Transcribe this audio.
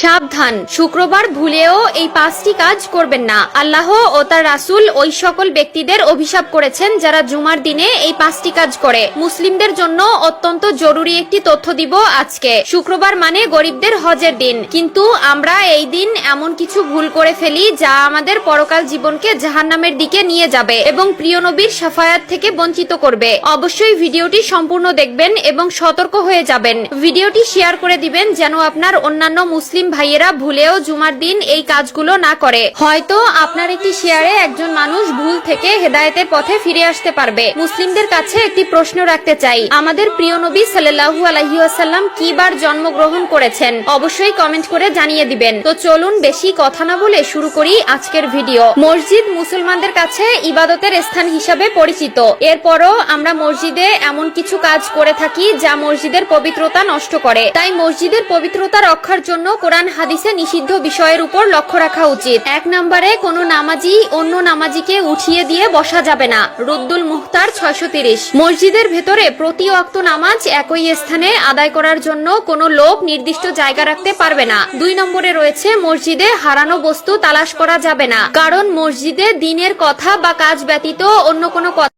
সাবধান। শুক্রবার ভুলেও এই পাঁচটি কাজ করবেন না। আল্লাহ ও তার রাসূল ওই সকল ব্যক্তিদের অভিশাপ করেছেন যারা জুমার দিনে এই পাঁচটি কাজ করে। মুসলিমদের জন্য অত্যন্ত জরুরি একটি তথ্য দিব আজকে। শুক্রবার মানে গরিবদের হজের দিন। কিন্তু আমরা এই দিন এমন কিছু ভুল করে ফেলি যা আমাদের পরকাল জীবনকে জাহান্নামের দিকে নিয়ে যাবে এবং প্রিয় নবীর সাফায়াত থেকে বঞ্চিত করবে। অবশ্যই ভিডিওটি সম্পূর্ণ দেখবেন এবং সতর্ক হয়ে যাবেন। ভিডিওটি শেয়ার করে দিবেন যেন আপনার অন্যান্য মুসলিম ভাইয়েরা, ভুলেও জুমার দিন এই কাজগুলো না করে। হয়তো আপনার একটি শেয়ারে একজন মানুষ ভুল থেকে হেদায়েতের পথে ফিরে আসতে পারবে। মুসলিমদের কাছে একটি প্রশ্ন রাখতে চাই। আমাদের প্রিয় নবী সাল্লাল্লাহু আলাইহি ওয়াসাল্লাম কি বার জন্মগ্রহণ করেছেন? অবশ্যই কমেন্ট করে জানিয়ে দিবেন। তো চলুন বেশি কথা না বলে শুরু করি আজকের ভিডিও। মসজিদ মুসলমানদের কাছে ইবাদতের স্থান হিসাবে পরিচিত। এরপরও আমরা মসজিদে এমন কিছু কাজ করে থাকি যা মসজিদের পবিত্রতা নষ্ট করে। তাই মসজিদের পবিত্রতা রক্ষার জন্য কোরআন হাদিসে নিষিদ্ধ বিষয়ের উপর লক্ষ্য রাখা উচিত। এক নম্বরে, কোনো নামাজি অন্য নামাজিকে উঠিয়ে দিয়ে বসা যাবে না। রুদ্দুল মুখতার ছয়শো মসজিদের ভেতরে প্রতি অক্ত নামাজ একই স্থানে আদায় করার জন্য কোনো লোক নির্দিষ্ট জায়গা রাখতে পারবে না। দুই নম্বরে রয়েছে, মসজিদে হারানো বস্তু তালাশ করা যাবে না। কারণ মসজিদে দিনের কথা বা কাজ ব্যতীত অন্য কোনো কথা